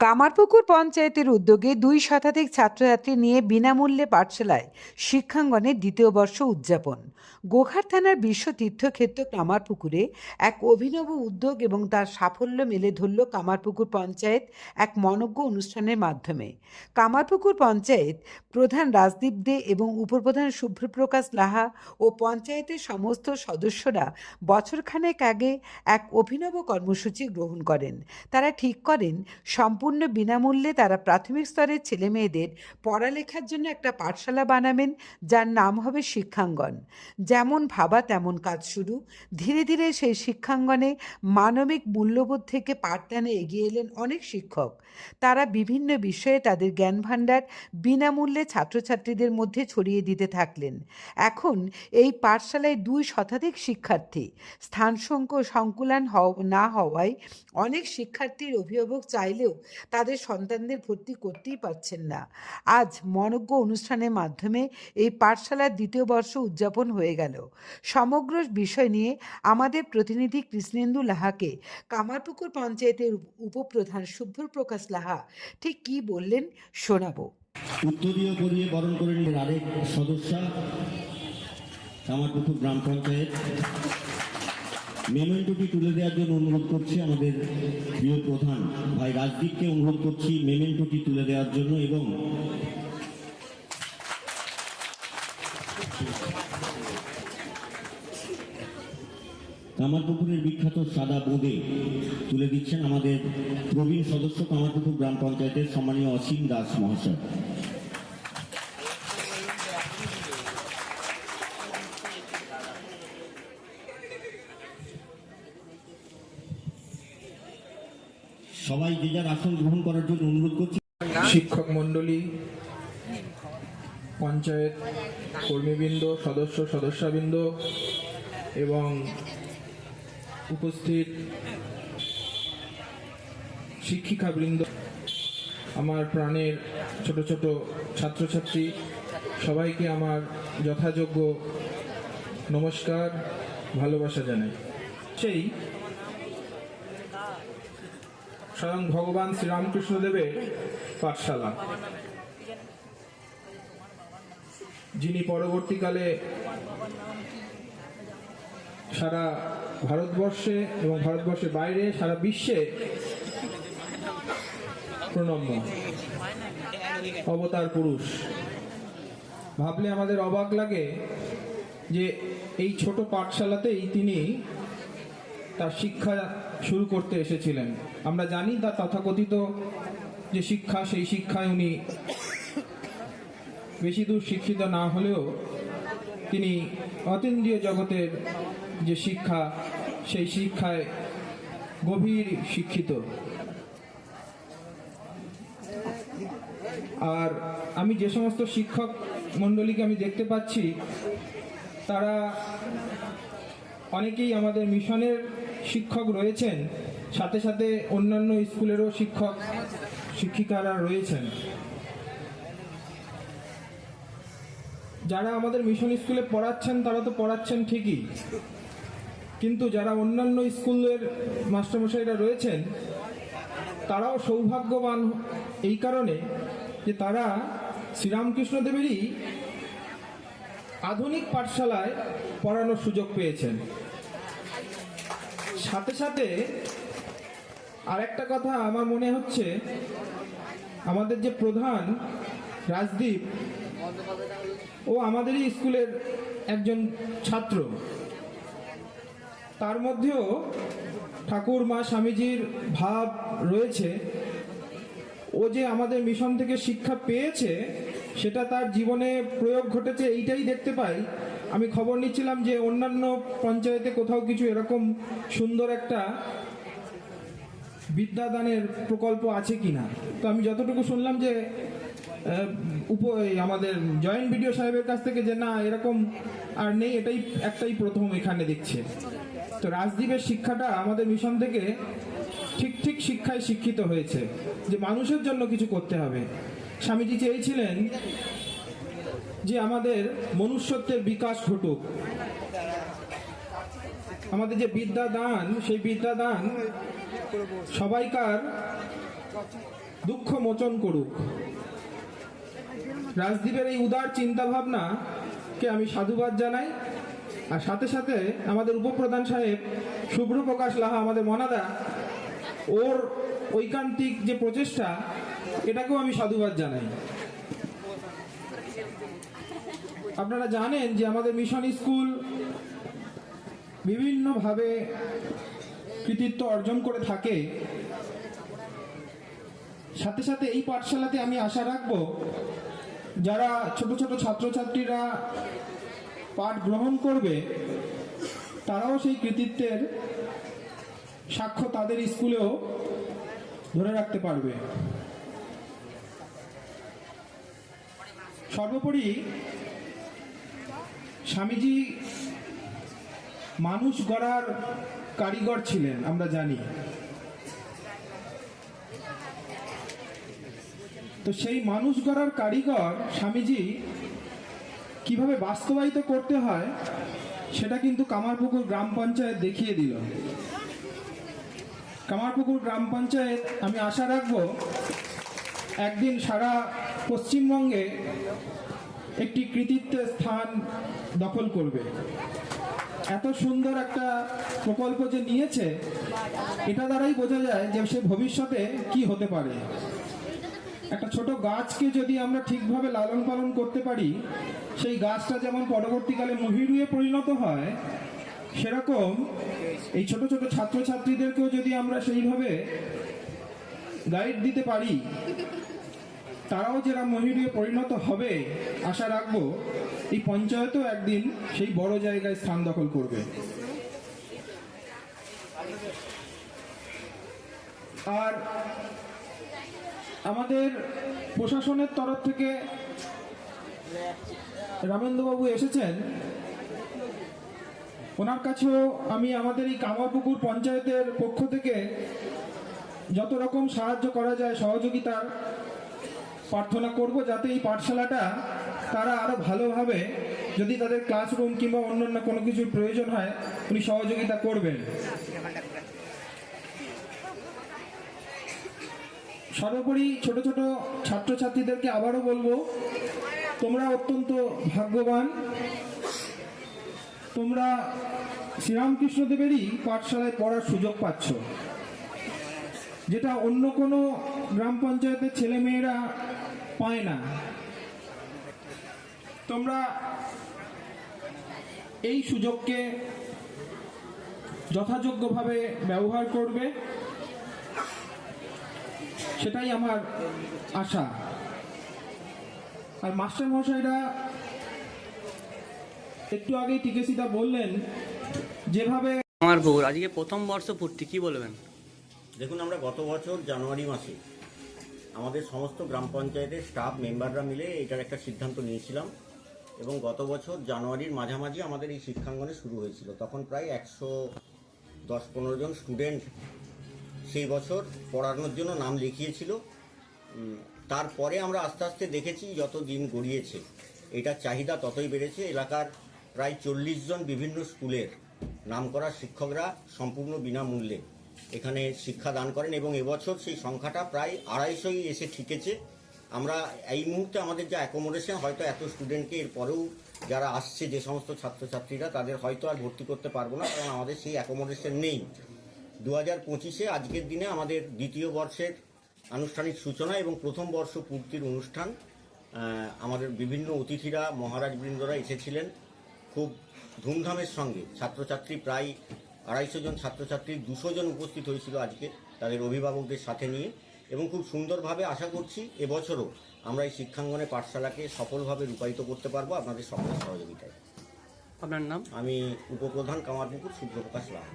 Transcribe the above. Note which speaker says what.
Speaker 1: কামারপুকুর পঞ্চায়েতের উদ্যোগে দুই শতাধিক ছাত্রছাত্রী নিয়ে বিনামূল্যে পাঠশালায় শিক্ষাঙ্গনে দ্বিতীয় বর্ষ উদযাপন। গোঘাট থানার বিশ্ব তীর্থক্ষেত্র কামারপুকুরে এক অভিনব উদ্যোগ এবং তার সাফল্য মেলে ধরল কামারপুকুর পঞ্চায়েত এক মনজ্ঞ অনুষ্ঠানের মাধ্যমে। কামারপুকুর পঞ্চায়েত প্রধান রাজদীপ দে এবং উপপ্রধান শুভ্রপ্রকাশ লাহা ও পঞ্চায়েতের সমস্ত সদস্যরা বছরখানেক আগে এক অভিনব কর্মসূচি গ্রহণ করেন। তারা ঠিক করেন, সম্পূর্ণ বিনামূল্যে তারা প্রাথমিক স্তরের ছেলেমেয়েদের পড়ালেখার জন্য একটা পাঠশালা বানাবেন, যার নাম হবে শিক্ষাঙ্গন। যেমন ভাবা তেমন কাজ শুরু। ধীরে ধীরে সেই শিক্ষাঙ্গনে মানবিক মূল্যবোধ থেকে পাঠদানে এগিয়ে এলেন অনেক শিক্ষক। তারা বিভিন্ন বিষয়ে তাদের জ্ঞান ভাণ্ডার বিনামূল্যে ছাত্রছাত্রীদের মধ্যে ছড়িয়ে দিতে থাকলেন। এখন এই পাঠশালায় দুই শতাধিক শিক্ষার্থী। স্থান সংকুলান না হওয়ায় অনেক শিক্ষার্থীর অভিভাবক চাইলেও তাদের সন্তানদের ভর্তি করতেই পারছেন না। আজ মনজ্ঞ অনুষ্ঠানের মাধ্যমে এই পাঠশালার দ্বিতীয় বর্ষ উদযাপন হয়ে গেল। সমগ্র বিষয় নিয়ে আমাদের প্রতিনিধি কৃষ্ণেন্দু লাহাকে কামারপুকুর পঞ্চায়েতের উপ- উপপ্রধান শুভ্রপ্রকাশ লাহা ঠিক কী বললেন শোনাবো।
Speaker 2: উত্তরীয় বরণ আরেক কামারপুকুর গ্রাম পঞ্চায়েত। মেমেন্টোটি তুলে দেওয়ার জন্য অনুরোধ করছি আমাদের প্রিয় প্রধান ভাই রাজদীপকে অনুরোধ করছি মেমেন্টোটি তুলে দেওয়ার জন্য এবং কামারপুকুরের বিখ্যাত সাদা বোঁদে তুলে দিচ্ছেন আমাদের প্রবীণ সদস্য কামারপুকুর গ্রাম পঞ্চায়েতের সম্মানীয় অসীম দাস মহাশয়। সবাই যে যার আসন গ্রহণ করার জন্য অনুরোধ করছি।
Speaker 3: শিক্ষক মণ্ডলী পঞ্চায়েত কর্মীবৃন্দ সদস্য সদস্যবৃন্দ এবং উপস্থিত শিক্ষিকাবৃন্দ আমার প্রাণের ছোট ছোট ছাত্রছাত্রী সবাইকে আমার যথাযোগ্য নমস্কার ভালোবাসা জানাই। সেই স্বয়ং ভগবান শ্রীরামকৃষ্ণদেবের পাঠশালা। যিনি পরবর্তীকালে সারা ভারতবর্ষে এবং ভারতবর্ষের বাইরে, সারা বিশ্বে প্রণম্য। অবতার পুরুষ। ভাবলে আমাদের অবাক লাগে যে এই ছোট পাঠশালাতেই তিনি তার শিক্ষা শুরু করতে এসেছিলেন। আমরা জানি তার তথাকথিত যে শিক্ষা, সেই শিক্ষায় উনি বেশি দূর শিক্ষিত না হলেও তিনি অতীন্দ্রিয় জগতের যে শিক্ষা, সেই শিক্ষায় গভীর শিক্ষিত। আর আমি যে সমস্ত শিক্ষক মণ্ডলীকে আমি দেখতে পাচ্ছি, তারা অনেকেই আমাদের মিশনের শিক্ষক রয়েছেন, সাথে সাথে অন্যান্য স্কুলেরও শিক্ষক, শিক্ষিকারা রয়েছেন। যারা আমাদের মিশন স্কুলে পড়াচ্ছেন, তারা তো পড়াচ্ছেন ঠিকই। কিন্তু যারা অন্যান্য স্কুলের মাস্টারমশাইরা রয়েছেন, তারাও সৌভাগ্যবান এই কারণে যে তারা শ্রীরামকৃষ্ণ দেবেরই আধুনিক পাঠশালায় পড়ানোর সুযোগ পেয়েছেন। সাথে সাথে আরেকটা কথা আমার মনে হচ্ছে, আমাদের যে প্রধান রাজদীপ, ও আমাদেরই স্কুলের একজন ছাত্র। তার মধ্যেও ঠাকুর মা স্বামীজির ভাব রয়েছে। ও যে আমাদের মিশন থেকে শিক্ষা পেয়েছে, সেটা তার জীবনে প্রয়োগ ঘটেছে, এইটাই দেখতে পাই। আমি খবর নিচ্ছিলাম যে অন্যান্য পঞ্চায়েতে কোথাও কিছু এরকম সুন্দর একটা বিদ্যাদানের প্রকল্প আছে কিনা। তো আমি যতটুকু শুনলাম যে উপ আমাদের জয়েন্ট বিডিও সাহেবের কাছ থেকে যে না, এরকম আর নেই, এটাই একটাই প্রথম এখানে দেখছে। তো রাজদ্বীপের শিক্ষাটা আমাদের মিশন থেকে ঠিক ঠিক শিক্ষায় শিক্ষিত হয়েছে যে মানুষের জন্য কিছু করতে হবে। স্বামীজি চেয়েছিলেন যে আমাদের মনুষ্যত্বের বিকাশ ঘটুক। আমাদের যে বিদ্যা দান সেই বিদ্যা দান সবাইকার দুঃখ মোচন করুক। রাজদীপের এই উদার চিন্তা ভাবনাকে আমি সাধুবাদ জানাই। আর সাথে সাথে আমাদের উপপ্রধান সাহেব শুভ্র প্রকাশ লাহা, আমাদের মনাদা, ওর ঐকান্তিক যে প্রচেষ্টা, এটাকেও আমি সাধুবাদ জানাই। আপনারা জানেন যে আমাদের মিশন স্কুল বিভিন্নভাবে কৃতিত্ব অর্জন করে থাকে। সাথে সাথে এই পাঠশালাতে আমি আশা রাখব, যারা ছোট ছোট ছাত্রছাত্রীরা পাঠ গ্রহণ করবে, তারাও সেই কৃতিত্বের সাক্ষ্য তাদের স্কুলেও ধরে রাখতে পারবে। সর্বোপরি স্বামীজি মানুষ গড়ার কারিগর ছিলেন, আমরা জানি। তো সেই মানুষ গড়ার কারিগর স্বামীজি কীভাবে বাস্তবায়িত করতে হয়, সেটা কিন্তু কামারপুকুর গ্রাম পঞ্চায়েত দেখিয়ে দিল। কামারপুকুর গ্রাম পঞ্চায়েত, আমি আশা রাখব, একদিন সারা পশ্চিমবঙ্গে একটি কৃতিত্বের স্থান দখল করবে। এত সুন্দর একটা প্রকল্প যে নিয়েছে, এটা দ্বারাই বোঝা যায় যে সে ভবিষ্যতে কি হতে পারে। একটা ছোট গাছকে যদি আমরা ঠিকভাবে লালন পালন করতে পারি, সেই গাছটা যেমন পরবর্তীকালে মহিরুয়ে পরিণত হয়, সেরকম এই ছোট ছোট ছাত্রছাত্রীদেরকেও যদি আমরা সেইভাবে গাইড দিতে পারি তারাও যারা মহিরুয়ে পরিণত হবে, আশা রাখব, এই পঞ্চায়েতও একদিন সেই বড় জায়গায় স্থান দখল করবে। আর আমাদের প্রশাসনের তরফ থেকে রামেন্দ্রবাবু এসেছেন। ওনার কাছেও আমি আমাদের এই কামারপুকুর পঞ্চায়েতের পক্ষ থেকে যত রকম সাহায্য করা যায়, সহযোগিতার প্রার্থনা করব যাতে এই পাঠশালাটা তারা আরও ভালোভাবে যদি তাদের ক্লাসরুম কিংবা অন্যান্য কোনো কিছুর প্রয়োজন হয়, উনি সহযোগিতা করবেন। সর্বোপরি ছোট ছোট ছাত্রছাত্রীদেরকে আবারও বলব, তোমরা অত্যন্ত ভাগ্যবান। তোমরা শ্রীরামকৃষ্ণদেবেরই পাঠশালায় পড়ার সুযোগ পাচ্ছ। যেটা অন্য কোনো গ্রাম পঞ্চায়েতের ছেলে মেয়েরা পায় না। তোমরা এই সুযোগকে যথাযোগ্যভাবে ব্যবহার করবে সেটাই আমার আশা। আর মাস্টার মশাইরা একটু আগেই টিকেসিদা বললেন যেভাবে
Speaker 4: আমার বউর আজকে প্রথম বর্ষ পূর্তি কি বলবেন?
Speaker 2: দেখুন আমরা গত বছর জানুয়ারি মাসে আমাদের সমস্ত গ্রাম পঞ্চায়েতের স্টাফ মেম্বাররা মিলে এটার একটা সিদ্ধান্ত নিয়েছিলাম এবং গত বছর জানুয়ারির মাঝামাঝি আমাদের এই শিক্ষাঙ্গনে শুরু হয়েছিল। তখন প্রায় একশো দশ পনেরো জন স্টুডেন্ট সেই বছর পড়ানোর জন্য নাম লিখিয়েছিল। তারপরে আমরা আস্তে আস্তে দেখেছি যত দিন গড়িয়েছে এটার চাহিদা ততই বেড়েছে। এলাকার প্রায় চল্লিশ জন বিভিন্ন স্কুলের নামকরা শিক্ষকরা সম্পূর্ণ বিনামূল্যে এখানে শিক্ষা দান করেন এবং এবছর সেই সংখ্যাটা প্রায় আড়াইশোই এসে ঠিকেছে। আমরা এই মুহূর্তে আমাদের যা অ্যাকোমোডেশন হয়তো এত স্টুডেন্টকে এরপরেও যারা আসছে, যে সমস্ত ছাত্রছাত্রীরা, তাদের হয়তো আর ভর্তি করতে পারব না, কারণ আমাদের সেই অ্যাকোমোডেশন নেই। দু হাজার পঁচিশে আজকের দিনে আমাদের দ্বিতীয় বর্ষের আনুষ্ঠানিক সূচনা এবং প্রথম বর্ষ পূর্তির অনুষ্ঠান আমাদের বিভিন্ন অতিথিরা মহারাজ বৃন্দরা এসেছিলেন। খুব ধুমধামের সঙ্গে। ছাত্রছাত্রী প্রায় আড়াইশো জন ছাত্রছাত্রী দুশো জন উপস্থিত হয়েছিল আজকে তাদের অভিভাবকদের সাথে নিয়ে। এবং খুব সুন্দরভাবে আশা করছি এবছরও আমরা এই শিক্ষাঙ্গনে পাঠশালাকে সফলভাবে রূপায়িত করতে পারব আপনাদের সকলের সহযোগিতায়।
Speaker 4: আপনার নাম?
Speaker 2: আমি উপপ্রধান কামারপুকুর সূর্যপ্রকাশ লাহা